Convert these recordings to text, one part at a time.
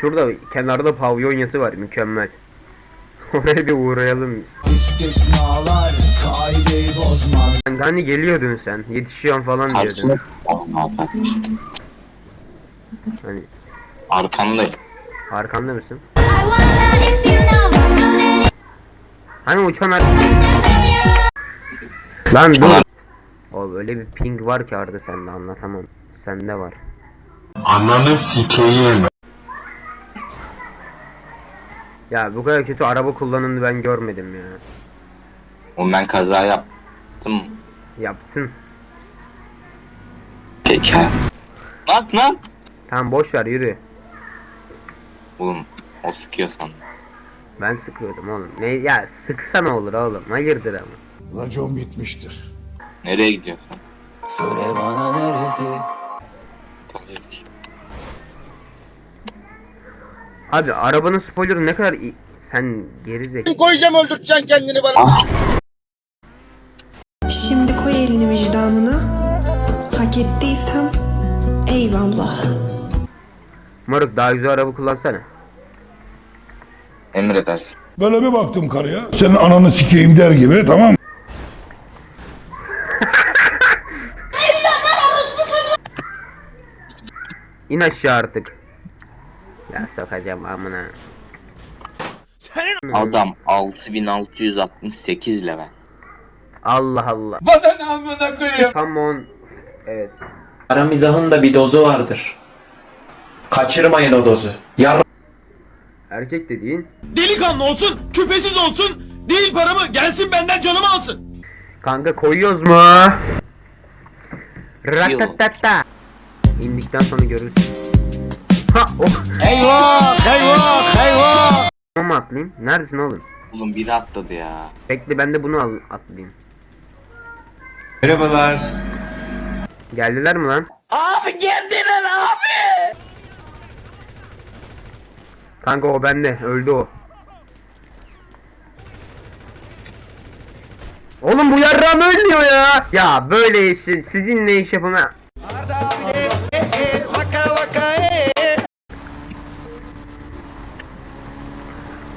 şurada kenarda pavyon yatı var mükemmel. Oraya bir uğrayalım biz. İstisnalar kaideyi bozmaz Sen hani geliyordun sen. Yetişiyorsun falan diyordun. Hani Arkandayım. arkanda mısın? Hani uçan ar- Lan dur. O öyle bir ping var ki Arda sende anlatamam. Sende var. Ananı sikeyim. Ya bu kadar kötü araba kullanımını ben görmedim ya. Oğlum ben kaza yaptım. Yaptın. Peki. Lan lan. Tamam boş ver yürü. Oğlum o sıkıyor sandım. Ben sıkıyordum oğlum. Ne ya sıksa ne olur oğlum? Hayırdır ama. Racon bitmiştir Nereye gidiyorsun? Söyle bana neresi Tabii ki. Abi arabanın spoilerı ne kadar iyi. Sen geri zekalı. koyacağım öldürteceksin kendini bana. Şimdi koy elini vicdanına. Hak ettiysem eyvallah. Moruk daha güzel araba kullansana. Emredersin. Böyle bir baktım karıya. Senin ananı sikeyim der gibi tamam mı? İn aşağı artık. Ya sokacağım amına. Adam 6668 level. Allah Allah. Vatan amına koyayım. Come on. Evet. Ara mizahın da bir dozu vardır. Kaçırmayın o dozu. Yar Erkek dediğin Delikanlı olsun, küpesiz olsun. Değil paramı gelsin benden canımı alsın. kanka koyuyoruz mu? Ratatata. İndikten sonra görürsün. Ha oh. Eyvah, eyvah, eyvah. Ama atlayayım? Neredesin oğlum? Oğlum biri atladı ya. Bekle ben de bunu al atlayayım. Merhabalar. Geldiler mi lan? Abi geldiler abi. Kanka o bende. Öldü o. Oğlum bu yarrağım ölmüyor ya. Ya böyle işi sizinle iş yapama.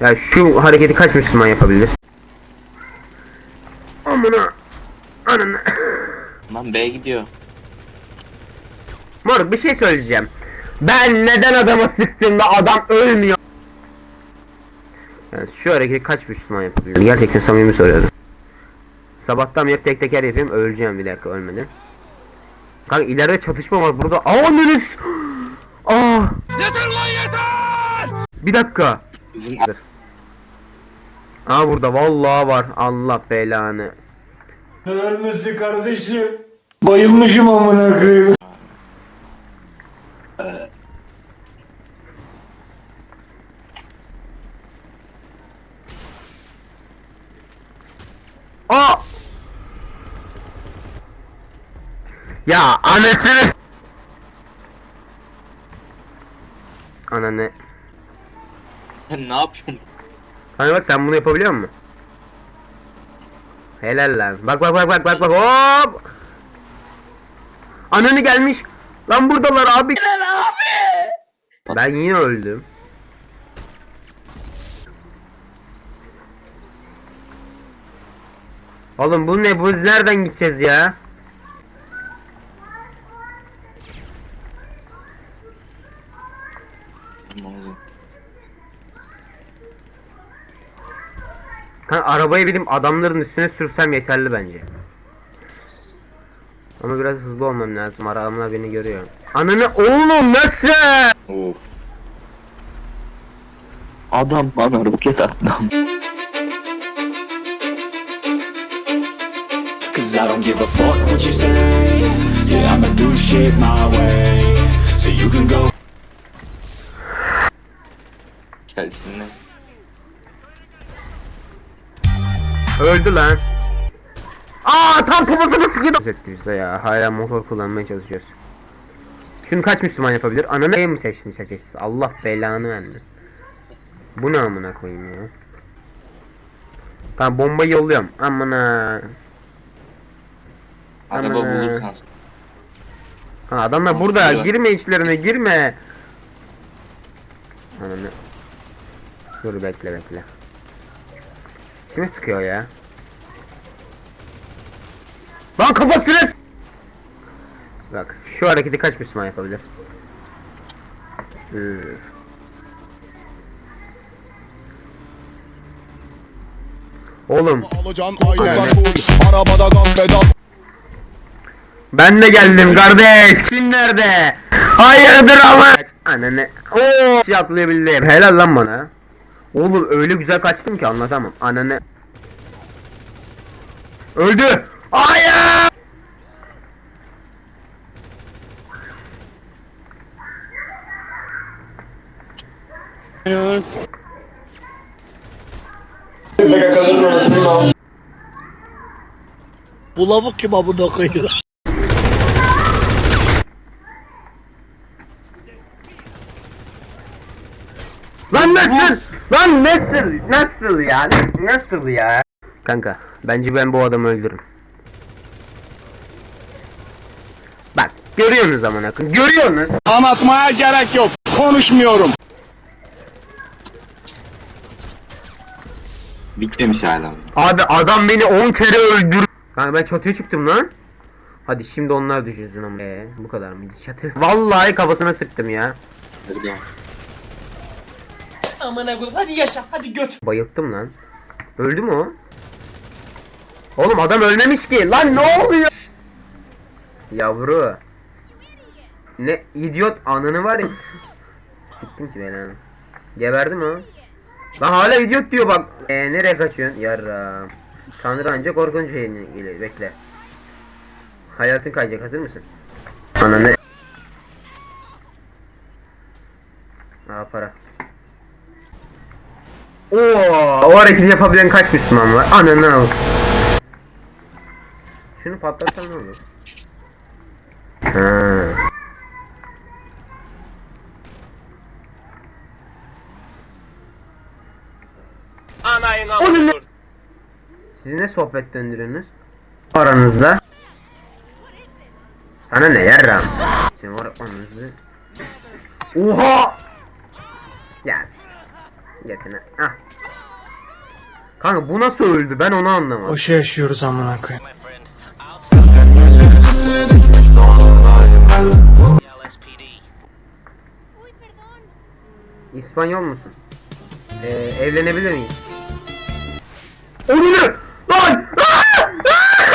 Ya şu hareketi kaç Müslüman yapabilir? Amına. Ananı. Lan B gidiyor. Moruk bir şey söyleyeceğim. Ben neden adama sıktığımda adam ölmüyor? Yani şu hareketi kaç Müslüman yapabilir? Gerçekten samimi soruyorum. Sabahtan beri tek teker yapayım öleceğim bir dakika ölmeden. Kanka ileride çatışma var burada. Aa önünüz. Aa. Yeter lan yeter. Bir dakika. Bizim Aa burada vallahi var. Allah belanı. Ölmesi kardeşim. Bayılmışım amına koyayım. Aa. Ya anasını Ananı. sen ne yapıyorsun? Hani bak sen bunu yapabiliyor musun? Helal lan. Bak bak bak bak bak bak hop. Ananı gelmiş. Lan buradalar abi. Ben yine öldüm. Oğlum bu ne? Bu nereden gideceğiz ya? Ne oldu? Kanka arabaya binip adamların üstüne sürsem yeterli bence. Ama biraz hızlı olmam lazım. Adamlar beni görüyor. Ananı oğlum nasıl? Of. Adam bana roket attı. Cause I don't give a fuck what you say Yeah, I'ma do shit my way So you can go Gelsinler. Öldü lan. Aa tam kafasını sıkıyordu. Etti bize ya. Hala motor kullanmaya çalışıyoruz. Şunu kaç Müslüman yapabilir? Ananı mı seçtin seçeceksin? Allah belanı vermesin. Bu ne amına koyayım ya? Tamam bombayı yolluyorum. Amına. Araba bulursan. Ha, adamlar burada. Girme içlerine girme. Ananı. Dur bekle bekle. Kime sıkıyor ya? Lan kafasını Bak şu hareketi kaç Müslüman yapabilir? Üf. Oğlum Arabada gaz pedal ben de geldim kardeş. Kim nerede? Hayırdır ama? Ananı. Oo, şey atlayabildim. Helal lan bana. Oğlum öyle güzel kaçtım ki anlatamam. Ananı. Öldü. Hayır. Bu lavuk kim abone koyuyor? Lan nasıl? Lan nasıl? Nasıl ya? Nasıl ya? Kanka bence ben bu adamı öldürürüm. Bak görüyorsunuz amına akın. Görüyorsunuz. Anlatmaya gerek yok. Konuşmuyorum. Bitmemiş hala. Abi adam beni 10 kere öldür. Kanka ben çatıya çıktım lan. Hadi şimdi onlar düşünsün ama. Ee, bu kadar mıydı çatı? Vallahi kafasına sıktım ya. Burada. Amına koyayım hadi yaşa hadi göt. Bayılttım lan. Öldü mü o? Oğlum adam ölmemiş ki. Lan ne oluyor? Şşt. Yavru. Ne idiot ananı var ya. Siktim ki belanı. Geberdi mi o? Lan hala idiot diyor bak. Ee, nereye kaçıyorsun? Yarra. Tanrı anca korkunç şeyini geliyor. Bekle. Hayatın kayacak. Hazır mısın? Ananı. Aa para. Oo, o hareketi yapabilen kaç Müslüman var? Ananı al. Şunu patlatsan ne olur? Ha. Ne? Siz ne sohbet döndürüyorsunuz? Aranızda. Sana ne yarram? Şimdi var aranızda. Oha! Getine. Ah. Kanka bu nasıl öldü? Ben onu anlamadım. Boşa yaşıyoruz amına koyayım. İspanyol musun? Ee, evlenebilir miyiz? Onu ne? Lan!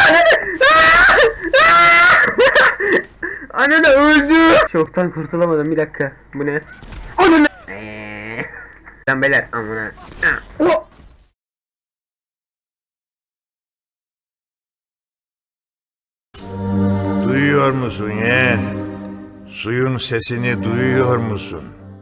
Anne! Anne öldü. Şoktan kurtulamadım bir dakika. Bu ne? Onu ne? Lan beyler amına. Duyuyor musun yeğen? Suyun sesini duyuyor musun?